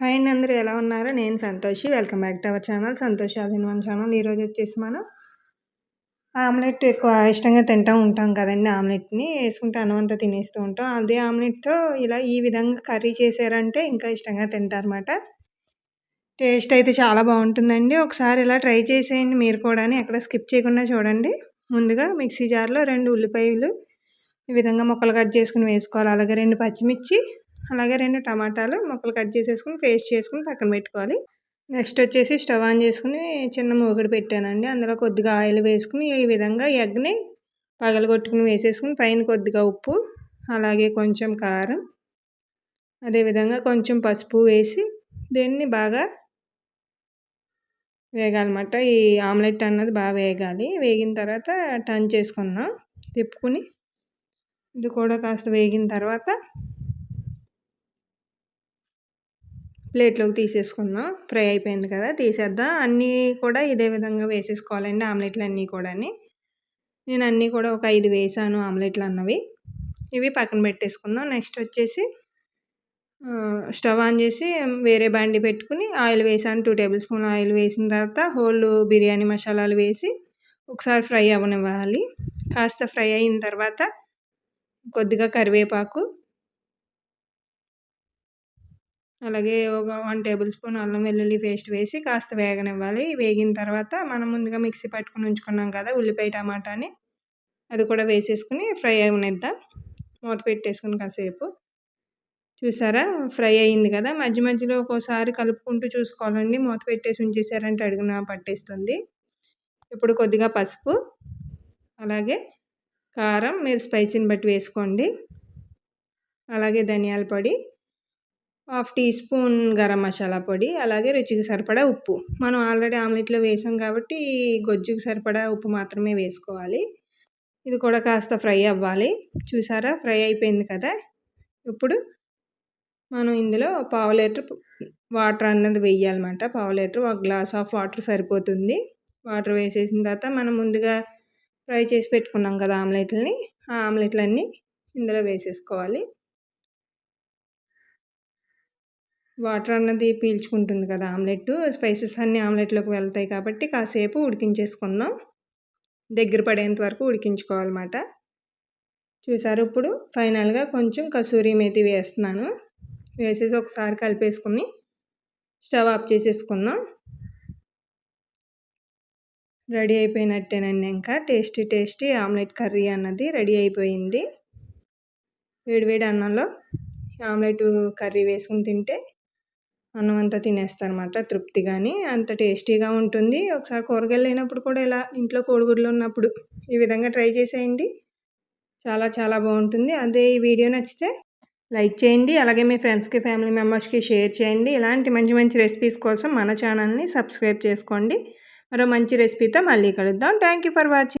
Hi అండి అందరూ ఎలా ఉన్నారు? నేను Santoshi. Welcome back to our channel Santosh ఆదిన్ one channel ఈరోజు వచ్చేసి మనం ఆమ్లెట్ ఎక్కువ ఇష్టంగా తింటూ ఉంటాం కదండి ఆమ్లెట్ని. వేసుకుంటే అన్నం తినేస్తూ ఉంటాం. అదే ఆమ్లెట్తో ఇలా ఈ విధంగా కర్రీ చేశారంటే ఇంకా ఇష్టంగా తింటారన్నమాట. టేస్ట్ అయితే చాలా బాగుంటుందండి. ఒకసారి ఇలా ట్రై చేసేయండి మీరు కూడా ఎక్కడ స్కిప్ చేయకుండా చూడండి. ముందుగా మిక్సీ జార్లో రెండు ఉల్లిపాయలు ఈ విధంగా ముక్కలు కట్ చేసుకుని వేసుకోవాలి. అలాగే రెండు పచ్చిమిర్చి అలాగే రెండు టమాటాలు ముక్కలు కట్ చేసేసుకుని పేస్ట్ చేసుకుని పక్కన పెట్టుకోవాలి. నెక్స్ట్ వచ్చేసి స్టవ్ ఆన్ చేసుకుని చిన్న మూగడు పెట్టానండి. అందులో కొద్దిగా ఆయిల్ వేసుకుని ఈ విధంగా ఎగ్ని పగలగొట్టుకుని వేసేసుకుని పైన కొద్దిగా ఉప్పు అలాగే కొంచెం కారం అదేవిధంగా కొంచెం పసుపు వేసి దీన్ని బాగా వేగాలన్నమాట. ఈ ఆమ్లెట్ అన్నది బాగా వేగాలి. వేగిన తర్వాత టర్న్ చేసుకుందాం తిప్పుకుని ఇది కూడా కాస్త వేగిన తర్వాత ప్లేట్లోకి తీసేసుకుందాం. ఫ్రై అయిపోయింది కదా తీసేద్దాం. అన్నీ కూడా ఇదే విధంగా వేసేసుకోవాలండి ఆమ్లెట్లు అన్నీ కూడా నేను అన్నీ కూడా ఒక ఐదు వేసాను ఆమ్లెట్లు అన్నవి. ఇవి పక్కన పెట్టేసుకుందాం. నెక్స్ట్ వచ్చేసి స్టవ్ ఆన్ చేసి వేరే బండి పెట్టుకుని ఆయిల్ వేసాను. టూ టేబుల్ స్పూన్ ఆయిల్ వేసిన తర్వాత హోల్ బిర్యానీ మసాలాలు వేసి ఒకసారి ఫ్రై అవ్వనివ్వాలి. కాస్త ఫ్రై అయిన తర్వాత కొద్దిగా కరివేపాకు అలాగే ఒక వన్ టేబుల్ స్పూన్ అల్లం వెల్లుల్లి పేస్ట్ వేసి కాస్త వేగనివ్వాలి. వేగిన తర్వాత మనం ముందుగా మిక్సీ పట్టుకుని ఉంచుకున్నాం కదా ఉల్లిపాయ టమాటాని. అది కూడా వేసేసుకుని ఫ్రై అవనిద్దాం. మూత పెట్టేసుకుని కాసేపు. చూసారా? ఫ్రై అయింది కదా? మధ్య మధ్యలో ఒక్కోసారి కలుపుకుంటూ చూసుకోవాలండి. మూత పెట్టేసి ఉంచేసారంటే అడుగున పట్టేస్తుంది. ఇప్పుడు కొద్దిగా పసుపు అలాగే కారం మీరు స్పైసీని బట్టి వేసుకోండి. అలాగే ధనియాల పొడి half teaspoon garam masala పొడి అలాగే రుచికి సరిపడా ఉప్పు. మనం ఆల్రెడీ ఆమ్లెట్లో వేసాం కాబట్టి గొజ్జుకి సరిపడా ఉప్పు మాత్రమే వేసుకోవాలి. ఇది కూడా కాస్త ఫ్రై అవ్వాలి. చూసారా? ఫ్రై అయిపోయింది కదా? ఇప్పుడు మనం ఇందులో పావు లీటర్ వాటర్ అన్నది వేయాలన్నమాట పావు లీటర్ ఒక గ్లాస్ ఆఫ్ వాటర్ సరిపోతుంది. వాటర్ వేసేసిన తర్వాత మనం ముందుగా ఫ్రై చేసి పెట్టుకున్నాం కదా ఆమ్లెట్లని. ఆ ఆమ్లెట్లన్నీ ఇందులో వేసేసుకోవాలి. వాటర్ అన్నది పీల్చుకుంటుంది కదా ఆమ్లెట్ స్పైసెస్ అన్నీ ఆమ్లెట్లోకి వెళ్తాయి కాబట్టి కాసేపు ఉడికించేసుకుందాం. దగ్గర పడేంత వరకు ఉడికించుకోవాలన్నమాట. చూసారు ఇప్పుడు ఫైనల్గా కొంచెం కసూరి మేతి వేస్తున్నాను. వేసేసి ఒకసారి కలిపేసుకుని స్టవ్ ఆఫ్ చేసేసుకుందాం. రెడీ అయిపోయినట్టేనండి ఇంకా. టేస్టీ టేస్టీ ఆమ్లెట్ కర్రీ అన్నది రెడీ అయిపోయింది. వేడివేడి అన్నంలో ఆమ్లెట్ కర్రీ వేసుకుని తింటే అన్నం అంతా తినేస్తారు అనమాట తృప్తిగాని అంత టేస్టీగా ఉంటుంది. ఒకసారి కూరగాయలు లేనప్పుడు కూడా ఇలా ఇంట్లో కోడిగుడ్లు ఉన్నప్పుడు ఈ విధంగా ట్రై చేసేయండి. చాలా చాలా బాగుంటుంది. అదే ఈ వీడియో నచ్చితే లైక్ చేయండి. అలాగే మీ ఫ్రెండ్స్కి ఫ్యామిలీ మెంబర్స్కి షేర్ చేయండి. ఇలాంటి మంచి మంచి రెసిపీస్ కోసం మన ఛానల్ని సబ్స్క్రైబ్ చేసుకోండి. మరో మంచి రెసిపీతో మళ్ళీ కలుద్దాం. Thank for watching.